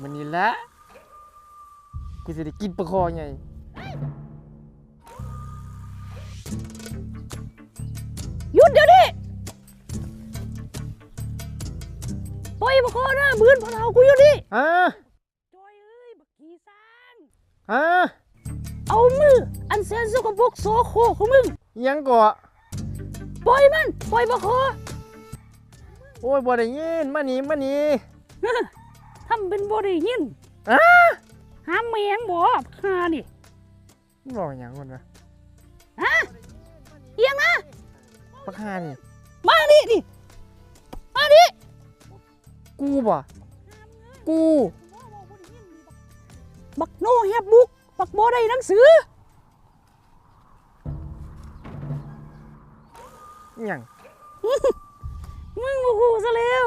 มันนี่แหละกูจะได้กินปลาคอไงหยุดเดี๋ยวนี้ปล่อยมาคอนะบืนพอเรากูอยู่นี่อ่าจอยเอ้ยบักขี่ซางอ่าเอามืออันแสนสกปรกโซโครกของมึงยังก่อปล่อยมันปล่อยมาคอโอ้ยบ่ได้ยินมานี่มานี่ ทำเป็นบ่ได้ยินอ่าห้ามเมียงบ่ฮานี่มันบอกหยังคนวะฮะเอียงนะปลาคานี่มานี่ดิมาดิกูบ่กูบักโนแฮบบุกบักบ่ได้หนังสือหยังมึงมาฮู้ซะแล้ว